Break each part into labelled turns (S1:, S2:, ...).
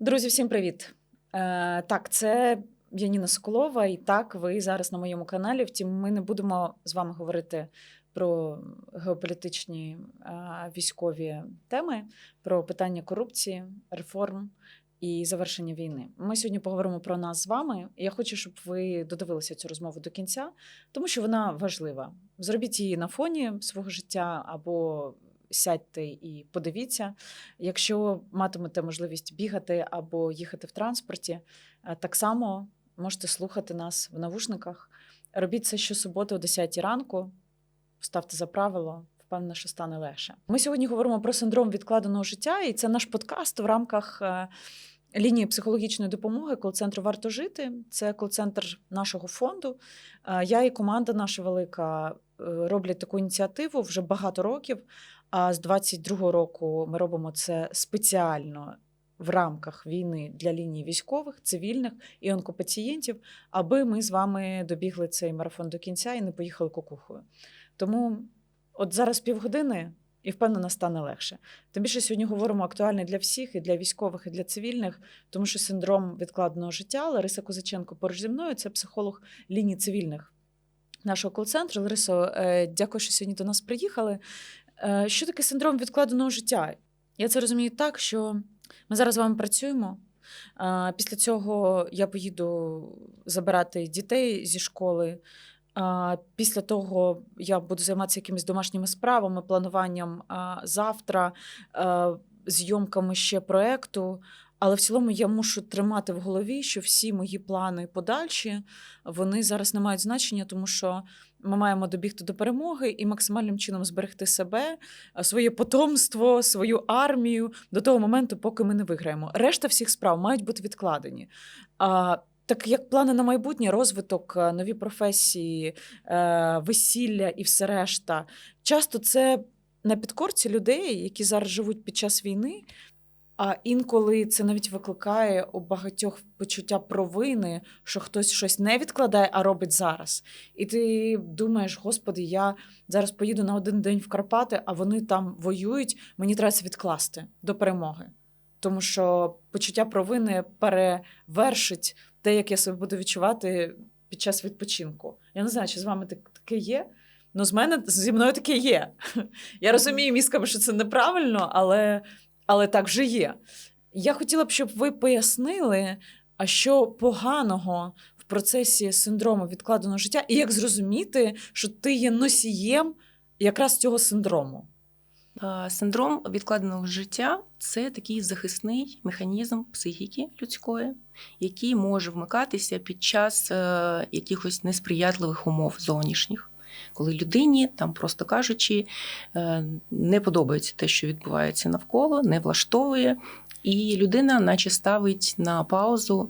S1: Друзі, всім привіт! Е, так, це Яніна Соколова, і так, ви зараз на моєму каналі. Втім, ми не будемо з вами говорити про геополітичні е, військові теми, про питання корупції, реформ і завершення війни. Ми сьогодні поговоримо про нас з вами. Я хочу, щоб ви додивилися цю розмову до кінця, тому що вона важлива. Зробіть її на фоні свого життя або сядьте і подивіться. Якщо матимете можливість бігати або їхати в транспорті, е, так само можете слухати нас в навушниках. Робіть це щосуботи о 10 ранку. Ставте за правило, впевнена, що стане легше. Ми сьогодні говоримо про синдром відкладеного життя, і це наш подкаст в рамках е, лінії психологічної допомоги кол-центру Варто жити. Це кол-центр нашого фонду. Е, Я і команда наша велика роблять таку ініціативу вже багато років. А з 22-го року ми робимо це спеціально в рамках війни для лінії військових, цивільних і онкопацієнтів, аби ми з вами добігли цей марафон до кінця і не поїхали кукухою. Тому от зараз півгодини. І впевнена, стане легше. Тим більше сьогодні говоримо актуальне для всіх, і для військових, і для цивільних, тому що синдром відкладеного життя Лариса Козаченко поруч зі мною це психолог лінії цивільних нашого кол-центру. Ларисо, е, дякую, що сьогодні до нас приїхали. Е, Що таке синдром відкладеного життя? Я це розумію так, що ми зараз з вами працюємо. Після цього я поїду забирати дітей зі школи. Після того я буду займатися якимись домашніми справами, плануванням завтра, зйомками ще проекту. Але в цілому я мушу тримати в голові, що всі мої плани подальші вони зараз не мають значення, тому що ми маємо добігти до перемоги і максимальним чином зберегти себе, своє потомство, свою армію до того моменту, поки ми не виграємо. Решта всіх справ мають бути відкладені. Так як плани на майбутнє, розвиток, е, нові професії, е, весілля і все решта, часто це на підкорці людей, які зараз живуть під час війни. А інколи це навіть викликає у багатьох почуття провини, що хтось щось не відкладає, а робить зараз. І ти думаєш, господи, я зараз поїду на один день в Карпати, а вони там воюють, мені треба це відкласти до перемоги. Тому що почуття провини перевершить те, як я себе буду відчувати під час відпочинку. Я не знаю, чи з вами таке є. Ну, з мене зі мною таке є. Я розумію мізками, що це неправильно, але, але так вже є. Я хотіла б, щоб ви пояснили, а що поганого в процесі синдрому відкладеного життя, і як зрозуміти, що ти є носієм якраз цього синдрому.
S2: Синдром відкладеного життя це такий захисний механізм психіки людської, який може вмикатися під час е, якихось несприятливих умов зовнішніх. Коли людині, там, просто кажучи, е, не подобається те, що відбувається навколо, не влаштовує, і людина, наче ставить на паузу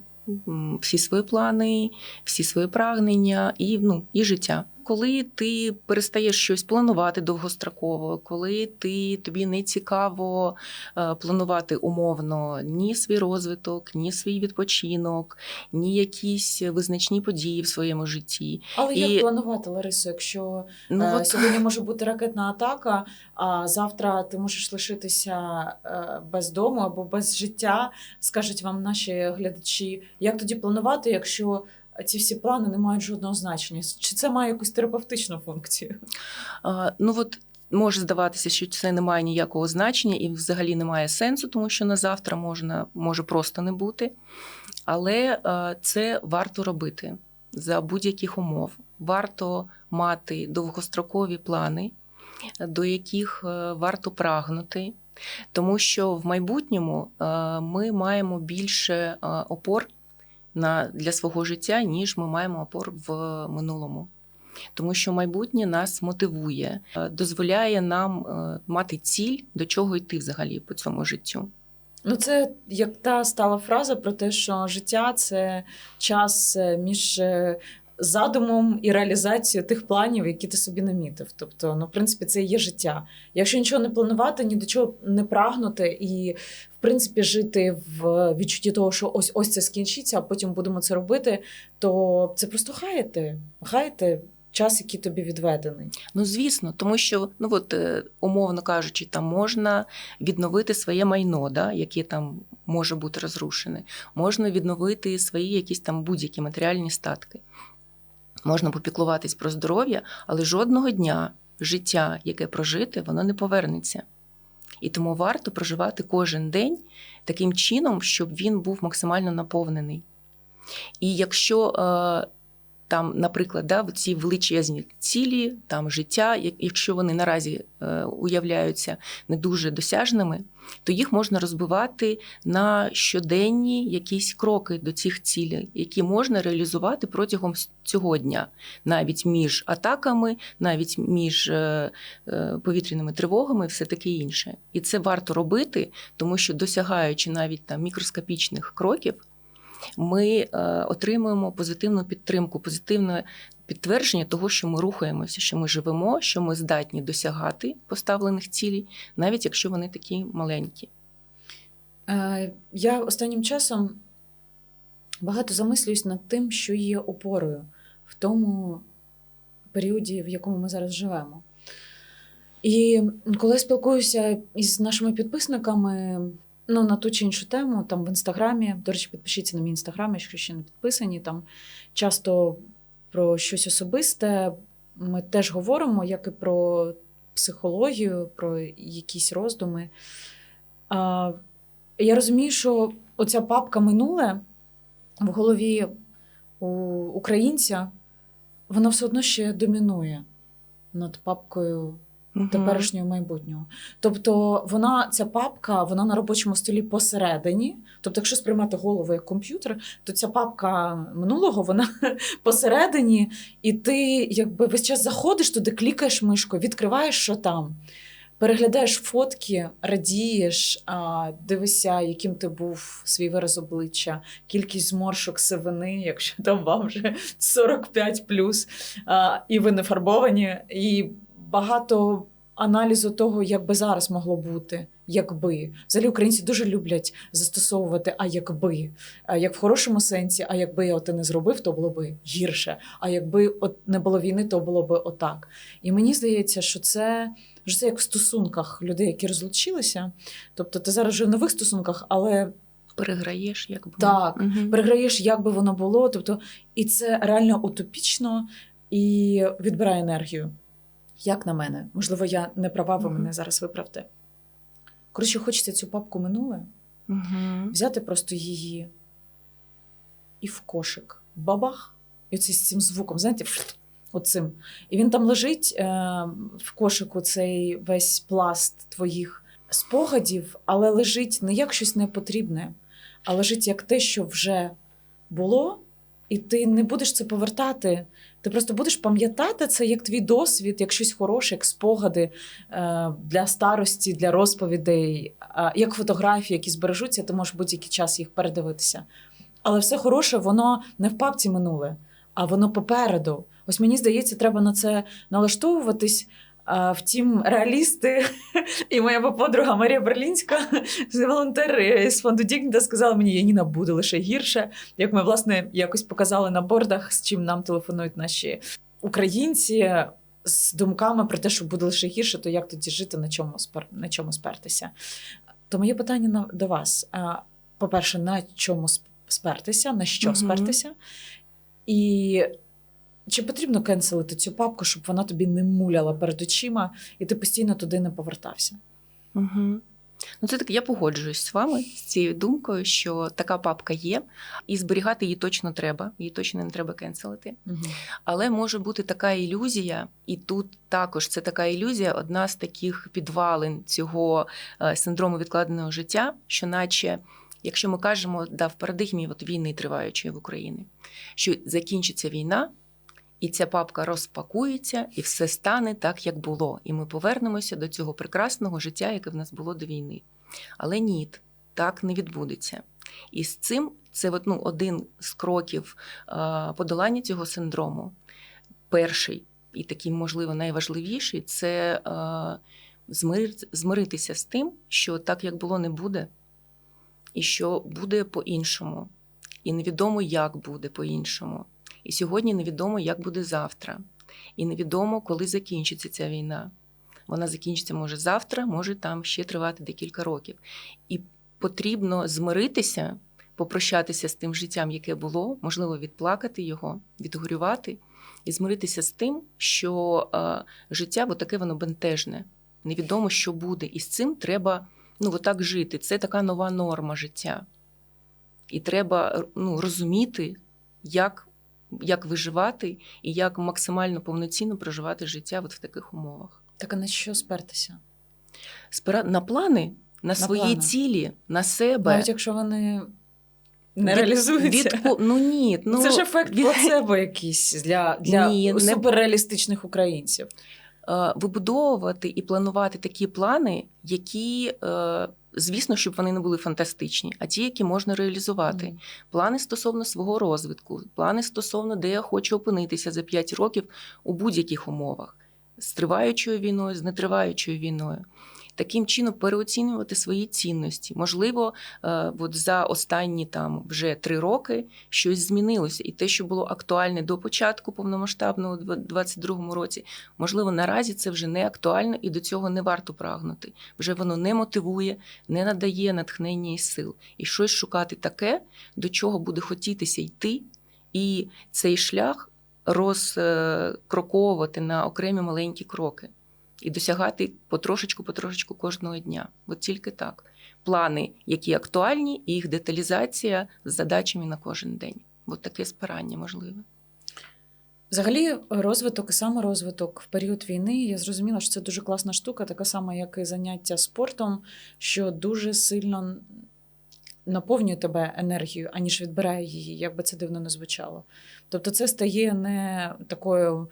S2: всі свої плани, всі свої прагнення і, ну, і життя. Коли ти перестаєш щось планувати довгостроково, коли ти тобі не цікаво е, планувати умовно ні свій розвиток, ні свій відпочинок, ні якісь визначні події в своєму житті.
S1: Але
S2: І-
S1: як планувати, Ларисо, якщо
S2: Ну
S1: Е,
S2: от
S1: Сьогодні може бути ракетна атака, а завтра ти можеш лишитися е, без дому або без життя. Скажуть вам наші глядачі, як тоді планувати, якщо ці всі плани не мають жодного значення? Чи це має якусь терапевтичну функцію?
S2: А, Ну от може здаватися, що це не має ніякого значення і взагалі немає сенсу, тому що на завтра можна може просто не бути. Але це варто робити за будь-яких умов. Варто мати довгострокові плани, до яких е, варто прагнути. Тому що в майбутньому е, ми маємо більше е, опор на, для свого життя, ніж ми маємо опор в минулому тому що майбутнє нас мотивує, е, дозволяє нам е, мати ціль, до чого йти взагалі по цьому життю.
S1: Ну, це як та стала фраза про те, що життя це час е, між задумом і реалізацією тих планів, які ти собі намітив. Тобто, ну, в принципі, це і є життя. Якщо нічого не планувати, ні до чого не прагнути і, в принципі, жити в відчутті того, що ось ось це скінчиться, а потім будемо це робити, то це просто хаяти. Хаяти час, який тобі відведений.
S2: Ну, звісно, тому що, ну от, е, умовно кажучи, там можна відновити своє майно, да, яке там може бути розрушене, можна відновити свої якісь там будь-які матеріальні статки. Можна попіклуватись про здоров'я, але жодного дня життя, яке прожите, воно не повернеться. І тому варто проживати кожен день таким чином, щоб він був максимально наповнений. І якщо е, там, наприклад, да, ці величезні цілі, там життя, якщо вони наразі е, уявляються не дуже досяжними, то їх можна розбивати на щоденні якісь кроки до цих цілей, які можна реалізувати протягом цього дня, навіть між атаками, навіть між е, е, повітряними тривогами, все таке інше. І це варто робити, тому що досягаючи навіть там мікроскопічних кроків, ми е, отримуємо позитивну підтримку, позитивне підтвердження того, що ми рухаємося, що ми живемо, що ми здатні досягати поставлених цілей, навіть якщо вони такі маленькі.
S1: Е, Я останнім часом багато замислююсь над тим, що є опорою в тому періоді, в якому ми зараз живемо. І коли спілкуюся із нашими підписниками ну, на ту чи іншу тему, там в інстаграмі, до речі, підпишіться на мій інстаграм, якщо ще не підписані, там часто про щось особисте ми теж говоримо, як і про психологію, про якісь роздуми. А, я розумію, що оця папка минуле в голові у українця, вона все одно ще домінує над папкою
S2: Мгм.
S1: теперішнього майбутнього. Тобто, вона, ця папка, вона на робочому столі посередині. Тобто, якщо сприймати голову як комп'ютер, то ця папка минулого вона посередині, і ти якби весь час заходиш туди, клікаєш мишкою, відкриваєш, що там. Переглядаєш фотки, радієш, дивишся, яким ти був свій вираз обличчя, кількість зморшок сивини, якщо там вам вже 45 плюс, і ви не фарбовані, і багато аналізу того, як би зараз могло бути, якби. Взагалі українці дуже люблять застосовувати а якби, як в хорошому сенсі, а якби я оте не зробив, то було би гірше. А якби от не було війни, то було би отак. І мені здається, що це. що Це як в стосунках людей, які розлучилися. Тобто ти зараз вже в нових стосунках, але
S2: Переграєш, якби.
S1: Так,
S2: Мгм.
S1: переграєш, як би воно було. Тобто, і це реально утопічно і відбирає енергію. Як на мене, можливо, я не права, ви мене зараз виправте. Коротше, хочеться цю папку минуле, взяти просто її і в кошик. Бабах! І оце з цим звуком, знаєте, оцим. І він там лежить е, в кошику цей весь пласт твоїх спогадів, але лежить не як щось непотрібне, а лежить як те, що вже було, і ти не будеш це повертати. Ти просто будеш пам'ятати це як твій досвід, як щось хороше, як спогади е, для старості, для розповідей, як фотографії, які збережуться, ти можеш будь-який час їх передивитися. Але все хороше, воно не в папці минуле, а воно попереду. Ось мені здається, треба на це налаштовуватись. Втім, реалісти і моя подруга Марія Берлінська, волонтер з фонду Дігніта, сказала мені, Яніна буде лише гірше. Як ми власне якось показали на бордах, з чим нам телефонують наші українці з думками про те, що буде лише гірше, то як тоді жити, на чому спер... на чому спертися? То моє питання на... до вас: по-перше, на чому спертися, на що
S2: Мгм.
S1: спертися? І чи потрібно кенселити цю папку, щоб вона тобі не муляла перед очима, і ти постійно туди не повертався?
S2: Угу. Ну, це так, я погоджуюсь з вами з цією думкою, що така папка є, і зберігати її точно треба, її точно не треба кенселити.
S1: Угу.
S2: Але може бути така ілюзія, і тут також це така ілюзія, одна з таких підвалин цього е, синдрому відкладеного життя, що наче. Якщо ми кажемо да, в парадигмі от війни триваючої в Україні, що закінчиться війна, і ця папка розпакується, і все стане так, як було. І ми повернемося до цього прекрасного життя, яке в нас було до війни. Але ні, так не відбудеться. І з цим це ну, один з кроків подолання цього синдрому. Перший і такий, можливо, найважливіший це змир- змиритися з тим, що так, як було, не буде, і що буде по-іншому. І невідомо, як буде по-іншому. І сьогодні невідомо, як буде завтра. і невідомо, коли закінчиться ця війна. Вона закінчиться може завтра, може там ще тривати декілька років. І потрібно змиритися, попрощатися з тим життям, яке було, можливо, відплакати його, відгорювати і змиритися з тим, що е, життя бо таке воно бентежне. Невідомо, що буде. І з цим треба ну, отак жити. Це така нова норма життя. І треба ну, розуміти, як, як виживати і як максимально повноцінно проживати життя от в таких умовах.
S1: Так а на що спертися?
S2: Спира... На плани, на свої
S1: плани.
S2: цілі, на себе.
S1: Навіть якщо вони не
S2: Від-
S1: реалізуються.
S2: Від... Ну ні, ну,
S1: це ж ефект
S2: від-
S1: плацебо якийсь для, для
S2: Ні, не-
S1: українців.
S2: е, вибудовувати і планувати такі плани, які, е, звісно, щоб вони не були фантастичні, а ті, які можна реалізувати.
S1: Мгм.
S2: Плани стосовно свого розвитку, плани стосовно, де я хочу опинитися за 5 років у будь-яких умовах, з триваючою війною, з нетриваючою війною. Таким чином переоцінювати свої цінності. Можливо, е, от за останні там вже три роки щось змінилося, і те, що було актуальне до початку повномасштабного у 2022 році, можливо, наразі це вже не актуально і до цього не варто прагнути. Вже воно не мотивує, не надає натхнення і сил. І щось шукати таке, до чого буде хотітися йти, і цей шлях розкроковувати на окремі маленькі кроки і досягати потрошечку, потрошечку кожного дня. От тільки так. Плани, які актуальні, і їх деталізація з задачами на кожен день. От таке спирання можливе.
S1: Взагалі, розвиток і саморозвиток в період війни, я зрозуміла, що це дуже класна штука, така сама, як і заняття спортом, що дуже сильно наповнює тебе енергією, аніж відбирає її, як би це дивно не звучало. Тобто, це стає не такою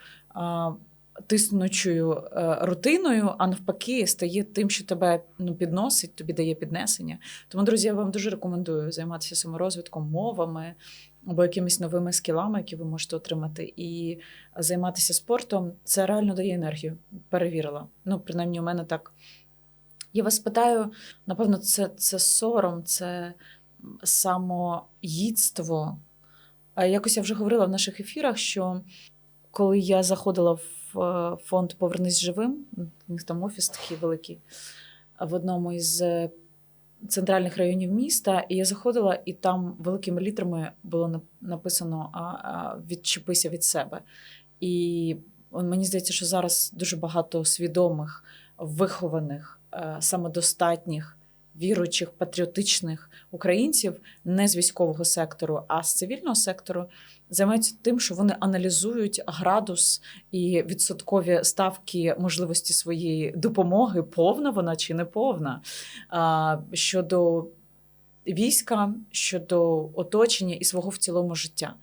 S1: тиснучою е, рутиною, а навпаки, стає тим, що тебе ну, підносить, тобі дає піднесення. Тому, друзі, я вам дуже рекомендую займатися саморозвитком, мовами або якимись новими скілами, які ви можете отримати, і займатися спортом. Це реально дає енергію. Перевірила. Ну, принаймні, у мене так. Я вас питаю, напевно, це, це сором, це самоїдство. Якось я вже говорила в наших ефірах, що коли я заходила в фонд Повернись живим, у них там офіс такий великий, в одному із е, центральних районів міста, і я заходила, і там великими літрами було написано відчепися від себе. І мені здається, що зараз дуже багато свідомих, вихованих, е, самодостатніх, віруючих, патріотичних українців не з військового сектору, а з цивільного сектору займаються тим, що вони аналізують градус і відсоткові ставки можливості своєї допомоги, повна вона чи не повна. Щодо війська, щодо оточення і свого в цілому життя.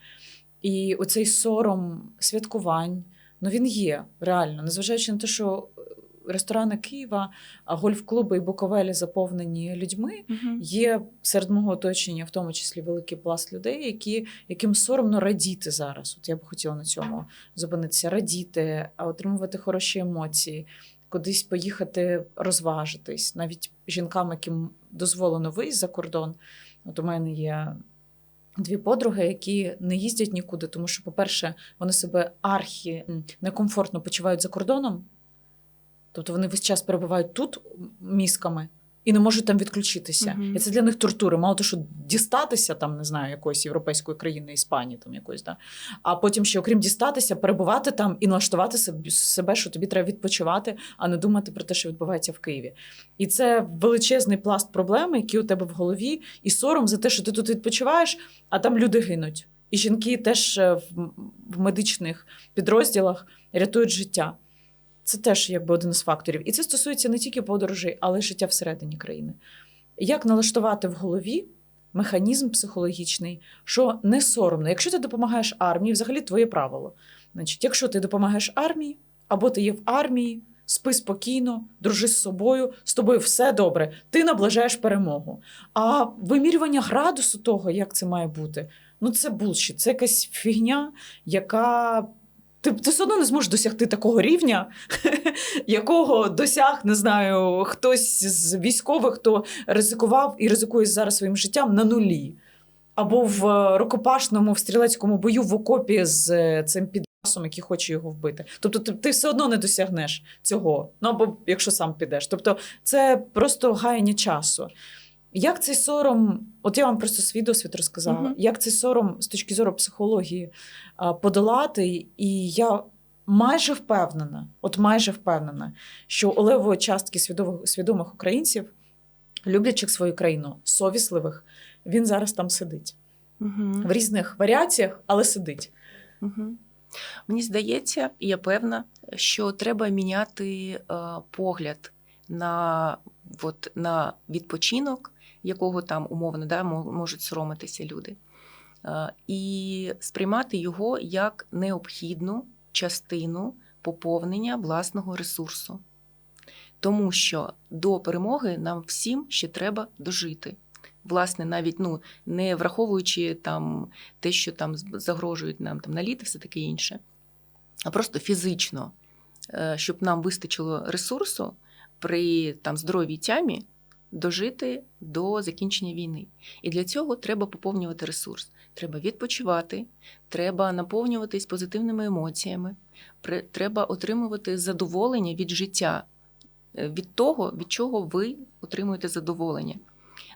S1: І оцей сором святкувань, ну він є реально, незважаючи на те, що ресторани Києва, гольф-клуби і Буковелі заповнені людьми. Є серед мого оточення, в тому числі великий пласт людей, які, яким соромно радіти зараз. От я б хотіла на цьому зупинитися, радіти, а отримувати хороші емоції, кудись поїхати розважитись, навіть жінкам, яким дозволено виїзд за кордон. От у мене є дві подруги, які не їздять нікуди, тому що, по-перше, вони себе архі некомфортно почувають за кордоном. Тобто вони весь час перебувають тут мізками і не можуть там відключитися.
S2: Мгм.
S1: І це для них тортури. Мало того, що дістатися там, не знаю, якоїсь європейської країни, Іспанії там якоїсь, да? а потім ще, окрім дістатися, перебувати там і налаштувати себе, що тобі треба відпочивати, а не думати про те, що відбувається в Києві. І це величезний пласт проблем, які у тебе в голові, і сором за те, що ти тут відпочиваєш, а там люди гинуть. І жінки теж е, в медичних підрозділах рятують життя. Це теж якби один із факторів. І це стосується не тільки подорожей, але й життя всередині країни. Як налаштувати в голові механізм психологічний, що не соромно. Якщо ти допомагаєш армії, взагалі твоє правило. Значить, якщо ти допомагаєш армії, або ти є в армії, спи спокійно, дружи з собою, з тобою все добре, ти наближаєш перемогу. А вимірювання градусу того, як це має бути, ну це булшіт, це якась фігня, яка. Ти, ти все одно не зможеш досягти такого рівня, якого досяг, не знаю, хтось з військових, хто ризикував і ризикує зараз своїм життям на нулі. Або в е, рукопашному в стрілецькому бою в окопі з е, цим підпасом, який хоче його вбити. Тобто ти, ти все одно не досягнеш цього. Ну або якщо сам підеш. Тобто, це просто гаяння часу. Як цей сором, от я вам просто свій досвід розказала,
S2: Мгм.
S1: як цей сором з точки зору психології подолати, і я майже впевнена, от майже впевнена, що у левої частки свідомих, свідомих українців, люблячих свою країну, совісливих, він зараз там сидить
S2: Угу.
S1: в різних варіаціях, але сидить.
S2: Угу. Мені здається, і я певна, що треба міняти е, погляд на, от, на відпочинок, якого там умовно да, можуть соромитися люди, е, і сприймати його як необхідну частину поповнення власного ресурсу. Тому що до перемоги нам всім ще треба дожити. Власне, навіть ну, не враховуючи там те, що там загрожують нам там наліт і все таке інше, а просто фізично, е, щоб нам вистачило ресурсу при там здоровій тямі дожити до закінчення війни. І для цього треба поповнювати ресурс. Треба відпочивати, треба наповнюватись позитивними емоціями, треба отримувати задоволення від життя, е, від того, від чого ви отримуєте задоволення.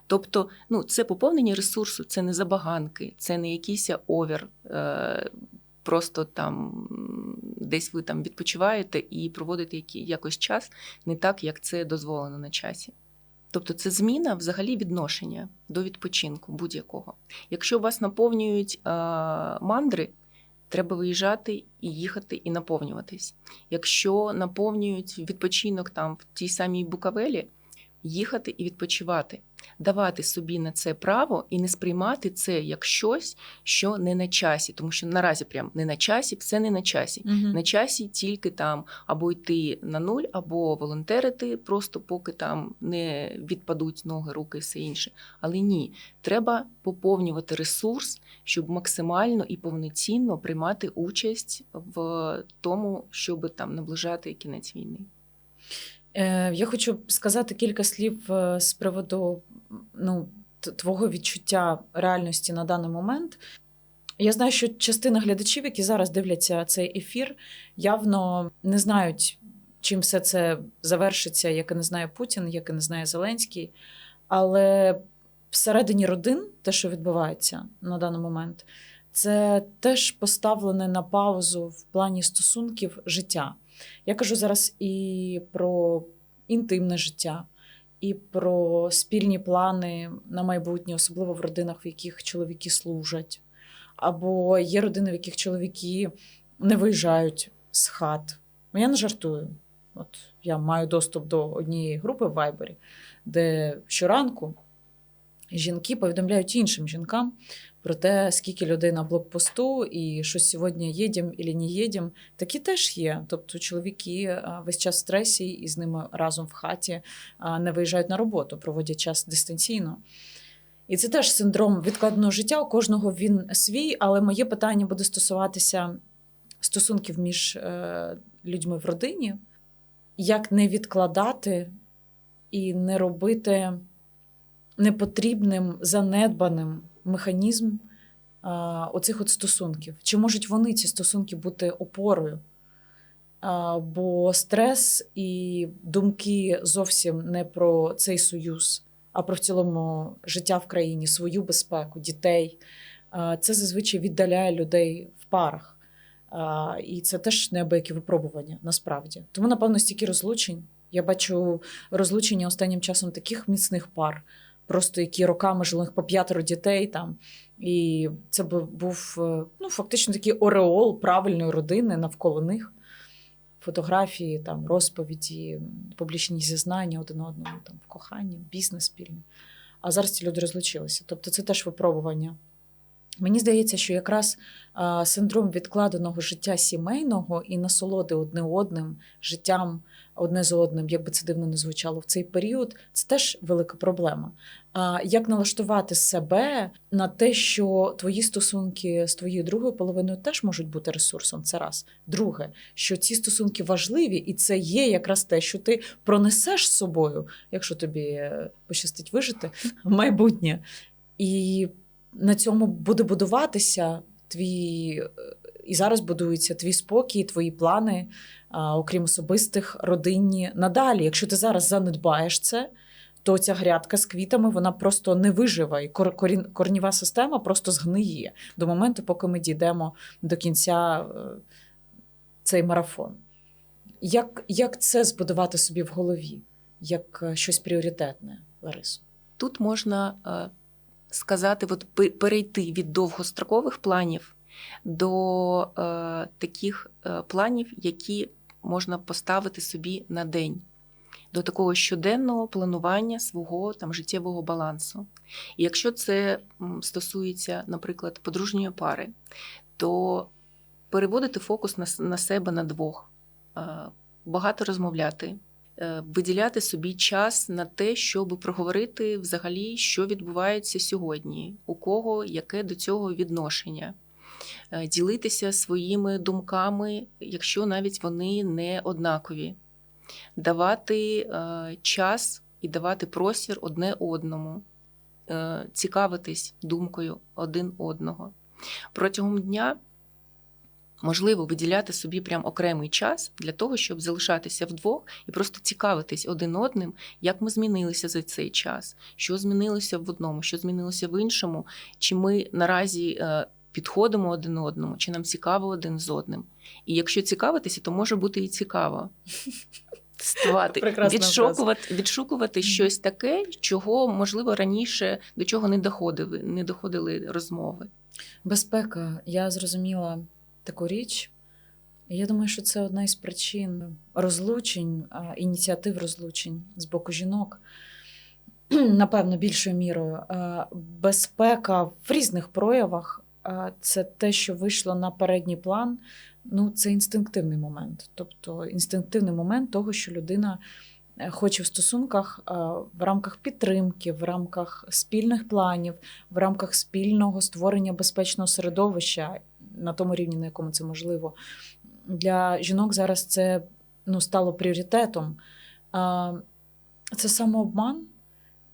S2: Тобто, ну, це поповнення ресурсу, це не забаганки, це не якийсь овер. Е, просто там десь ви там відпочиваєте і проводите який- якось час не так, як це дозволено на часі. Тобто це зміна взагалі відношення до відпочинку будь-якого. Якщо вас наповнюють е, мандри, треба виїжджати і їхати і наповнюватись. Якщо наповнюють відпочинок там в тій самій Букавелі, їхати і відпочивати, давати собі на це право і не сприймати це як щось, що не на часі, тому що наразі прям не на часі, все не на часі. На часі тільки там або йти на нуль, або волонтерити, просто поки там не відпадуть ноги, руки і все інше. Але ні, треба поповнювати ресурс, щоб максимально і повноцінно приймати участь в тому, щоб там наближати кінець війни.
S1: Е, Я хочу сказати кілька слів е, з приводу ну, твого відчуття реальності на даний момент. Я знаю, що частина глядачів, які зараз дивляться цей ефір, явно не знають, чим все це завершиться, як і не знає Путін, як і не знає Зеленський. Але всередині родин, те, що відбувається на даний момент, це теж поставлене на паузу в плані стосунків життя. Я кажу зараз і про інтимне життя, і про спільні плани на майбутнє, особливо в родинах, в яких чоловіки служать, або є родини, в яких чоловіки не виїжджають з хат. Ну, Я не жартую. От я маю доступ до однієї групи в Вайбері, де щоранку жінки повідомляють іншим жінкам про те, скільки людей на блокпосту, і що сьогодні їдемо або не їдемо. Такі теж є. Тобто чоловіки весь час в стресі і з ними разом в хаті не виїжджають на роботу, проводять час дистанційно. І це теж синдром відкладеного життя. У кожного він свій, але моє питання буде стосуватися стосунків між е, людьми в родині, як не відкладати і не робити непотрібним, занедбаним механізм а, оцих от стосунків. Чи можуть вони ці стосунки бути опорою? А, бо стрес і думки зовсім не про цей союз, а про в цілому життя в країні, свою безпеку, дітей. А, це зазвичай віддаляє людей в парах. А, і це теж неабиякі випробування насправді. Тому, напевно, стільки розлучень. Я бачу розлучення останнім часом таких міцних пар, просто які роками жили них по п'ятеро дітей там. І це бу- був е, ну, фактично такий ореол правильної родини навколо них. Фотографії, там, розповіді, публічні зізнання один одному, там, в коханні, бізнес спільний. А зараз ці люди розлучилися. Тобто це теж випробування. Мені здається, що якраз синдром відкладеного життя сімейного і насолоди одне одним життям одне з одним, як би це дивно не звучало в цей період, це теж велика проблема. Як налаштувати себе на те, що твої стосунки з твоєю другою половиною теж можуть бути ресурсом? Це раз. Друге, що ці стосунки важливі, і це є якраз те, що ти пронесеш з собою, якщо тобі е, пощастить вижити майбутнє. І на цьому буде будуватися твій і зараз будується твій спокій, твої плани, а, окрім особистих, родинні надалі. Якщо ти зараз занедбаєш це, то ця грядка з квітами вона просто не виживе, і кор- корнєва система просто згниє до моменту, поки ми дійдемо до кінця е, цей марафон. Як, як це збудувати собі в голові? Як е, щось пріоритетне, Ларисо?
S2: Тут можна е, сказати, от перейти від довгострокових планів до е, таких е, планів, які можна поставити собі на день, до такого щоденного планування свого там життєвого балансу. І якщо це стосується, наприклад, подружньої пари, то переводити фокус на, на себе на двох, е, багато розмовляти, виділяти собі час на те, щоб проговорити взагалі, що відбувається сьогодні, у кого яке до цього відношення. Е, Ділитися своїми думками, якщо навіть вони не однакові, давати е, час і давати простір одне одному, е, цікавитись думкою один одного. Протягом дня можливо виділяти собі прям окремий час для того, щоб залишатися вдвох і просто цікавитись один одним, як ми змінилися за цей час, що змінилося в одному, що змінилося в іншому, чи ми наразі е, підходимо один одному, чи нам цікаво один з одним. І якщо цікавитися, то може бути і цікаво. Ставати, відшукувати, відшукувати щось таке, чого можливо раніше до чого не доходили, не доходили розмови.
S1: Безпека. Я зрозуміла таку річ. Я думаю, що це одна із причин розлучень, ініціатив розлучень з боку жінок. Напевно, більшою мірою. Безпека в різних проявах це те, що вийшло на передній план. Ну, це інстинктивний момент. Тобто інстинктивний момент того, що людина е, хоче в стосунках в рамках підтримки, в рамках спільних планів, в рамках спільного створення безпечного середовища на тому рівні, на якому це можливо. Для жінок зараз це ну, стало пріоритетом. Це самообман,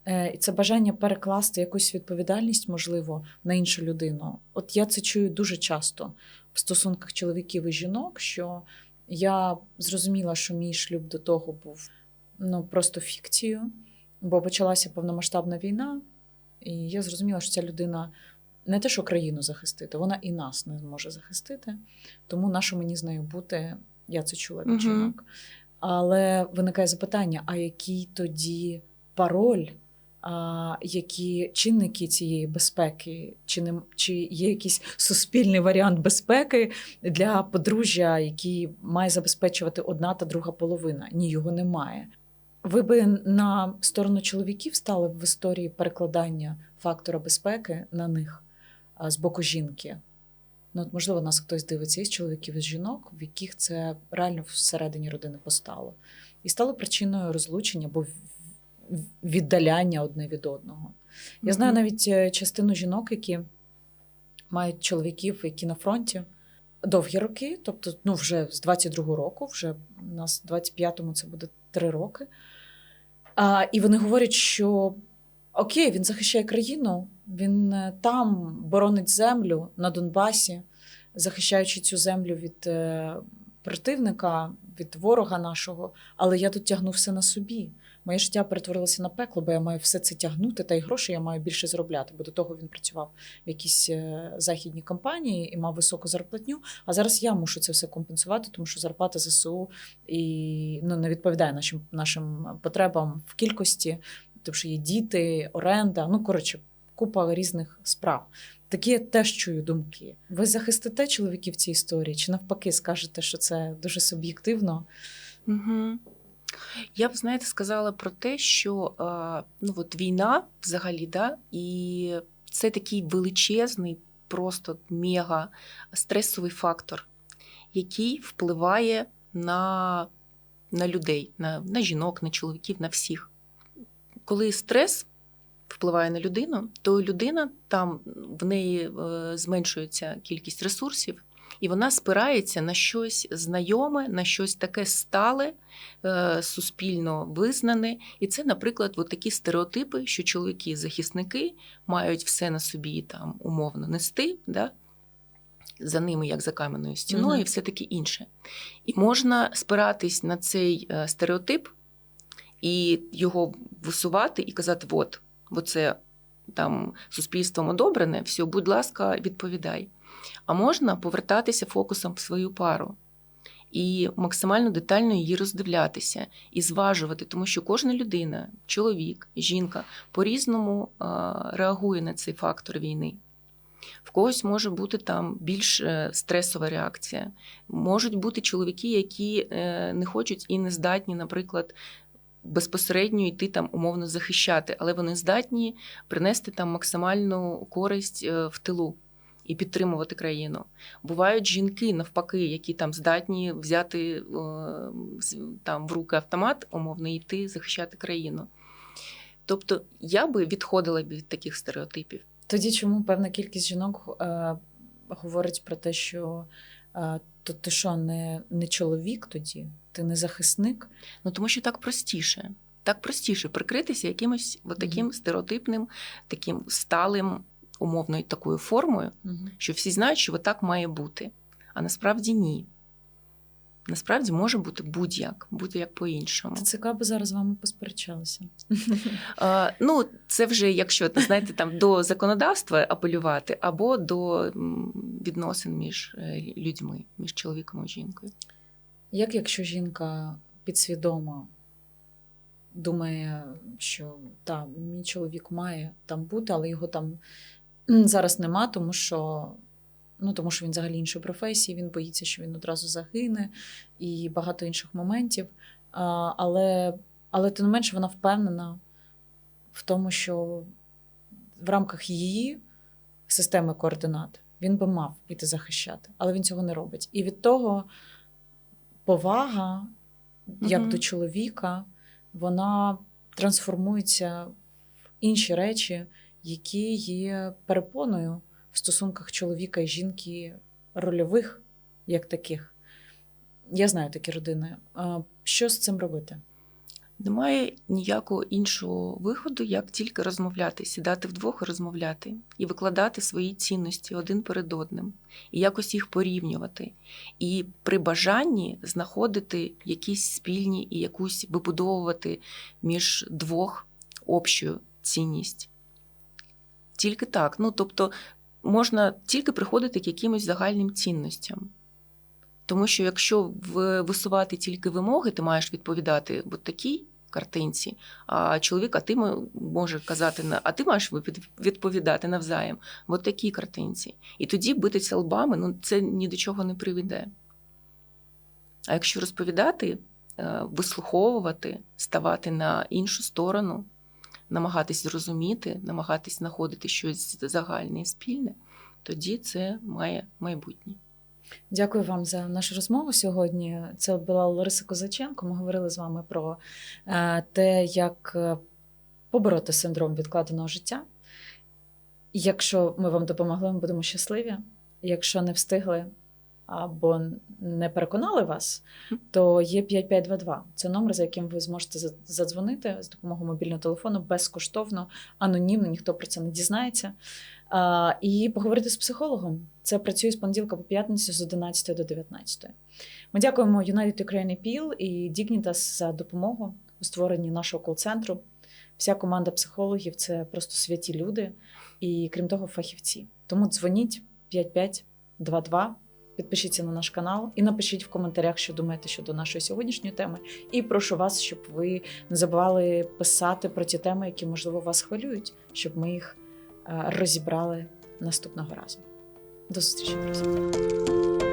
S1: е, і це бажання перекласти якусь відповідальність, можливо, на іншу людину. От я це чую дуже часто в стосунках чоловіків і жінок, що я зрозуміла, що мій шлюб до того був ну, просто фікцією, бо почалася повномасштабна війна, і я зрозуміла, що ця людина не те, що країну захистити, вона і нас не зможе захистити. Тому нащо мені з нею бути, я це чула від жінок. Але виникає запитання: а який тоді пароль, а, які чинники цієї безпеки, чи, не, чи є якийсь суспільний варіант безпеки для подружжя, який має забезпечувати одна та друга половина? Ні, його немає. Ви би на сторону чоловіків стали в історії перекладання фактора безпеки на них з боку жінки. Ну, от, можливо, нас хтось дивиться із чоловіків і з жінок, в яких це реально всередині родини постало. І стало причиною розлучення або віддаляння одне від одного. Я знаю
S2: Мгм.
S1: навіть е, частину жінок, які мають чоловіків, які на фронті довгі роки, тобто ну, вже з 22-го року, вже у нас в 25-му це буде три роки. А, і вони говорять, що окей, він захищає країну, він е, там боронить землю на Донбасі, захищаючи цю землю від е, противника, від ворога нашого, але я тут тягну все на собі. Моє життя перетворилося на пекло, бо я маю все це тягнути, та й гроші я маю більше заробляти. Бо до того він працював в якійсь е, західній компанії і мав високу зарплатню. А зараз я мушу це все компенсувати, тому що зарплата ЗСУ і ну не відповідає нашим нашим потребам в кількості, тому що є діти, оренда. Ну коротше, купа різних справ. Такі я теж чую думки. Ви захистите чоловіків в цій історії, чи навпаки скажете, що це дуже суб'єктивно?
S2: Угу. Я б, знаєте, сказала про те, що е, ну, от війна взагалі, да, і це такий величезний, просто мега стресовий фактор, який впливає на, на людей, на, на жінок, на чоловіків, на всіх. Коли стрес впливає на людину, то людина там в неї е, зменшується кількість ресурсів, і вона спирається на щось знайоме, на щось таке стале, е, суспільно визнане. І це, наприклад, от такі стереотипи, що чоловіки-захисники мають все на собі там умовно нести. Да? за ними, як за кам'яною стіною,
S1: Мгм.
S2: і все таке інше. І можна спиратись на цей е, стереотип і його висувати і казати: от, бо це там суспільством одобрене, все, будь ласка, відповідай. А можна повертатися фокусом в свою пару і максимально детально її роздивлятися і зважувати, тому що кожна людина, чоловік, жінка по-різному реагує на цей фактор війни. В когось може бути там більш е, стресова реакція. Можуть бути чоловіки, які е, не хочуть і не здатні, наприклад, безпосередньо йти там умовно захищати, але вони здатні принести там максимальну користь е, в тилу і підтримувати країну. Бувають жінки, навпаки, які там здатні взяти е, там в руки автомат, умовно, йти захищати країну. Тобто я би відходила від таких стереотипів.
S1: Тоді чому певна кількість жінок е, говорить про те, що то ти що, не, не чоловік тоді? Ти не захисник?
S2: Ну тому що так простіше. Так простіше прикритися якимось от таким
S1: Мгм.
S2: стереотипним, таким сталим, умовною такою формою,
S1: Угу.
S2: що всі знають, що так має бути. А насправді ні. Насправді може бути будь-як, будь-як по-іншому.
S1: ТЦК би зараз з вами посперечалися.
S2: А, ну, це вже якщо знаєте, там до законодавства апелювати, або до відносин між е, людьми, між чоловіком і жінкою.
S1: Як якщо жінка підсвідомо думає, що та, мій чоловік має там бути, але його там зараз нема, тому що, ну, тому що він взагалі іншої професії, він боїться, що він одразу загине, і багато інших моментів. А, але, але тим не менше вона впевнена в тому, що в рамках її системи координат він би мав іти захищати, але він цього не робить. І від того повага, як
S2: Мгм.
S1: до чоловіка, вона трансформується в інші речі, які є перепоною в стосунках чоловіка і жінки рольових, як таких. Я знаю такі родини. Що з цим робити?
S2: Немає ніякого іншого виходу, як тільки розмовляти, сідати вдвох і розмовляти, і викладати свої цінності один перед одним, і якось їх порівнювати. І при бажанні знаходити якісь спільні і якусь вибудовувати між двох общу цінність. Тільки так. Ну, тобто, можна тільки приходити к якимось загальним цінностям. Тому що якщо висувати тільки вимоги, ти маєш відповідати от такій картинці, а чоловік, а ти може казати а ти маєш відповідати навзаєм от такій картинці. І тоді битися лбами, ну це ні до чого не приведе. А якщо розповідати, е, вислуховувати, ставати на іншу сторону, намагатись зрозуміти, намагатись знаходити щось загальне і спільне, тоді це має майбутнє.
S1: Дякую вам за нашу розмову сьогодні. Це була Лариса Козаченко. Ми говорили з вами про е, те, як е, побороти синдром відкладеного життя. Якщо ми вам допомогли, ми будемо щасливі. Якщо не встигли або не переконали вас, то є 5522. Це номер, за яким ви зможете за- задзвонити з допомогою мобільного телефону безкоштовно, анонімно, ніхто про це не дізнається. А, і поговорити з психологом. Це працює з понеділка по п'ятницю з 11 до 19. Ми дякуємо United Ukraine Appeal і Dignitas за допомогу у створенні нашого кол-центру. Вся команда психологів це просто святі люди, і крім того, фахівці. Тому дзвоніть 5522, підпишіться на наш канал і напишіть в коментарях, що думаєте щодо нашої сьогоднішньої теми. І прошу вас, щоб ви не забували писати про ті теми, які можливо вас хвилюють, щоб ми їх е, розібрали наступного разу. До зустрічі, друзі.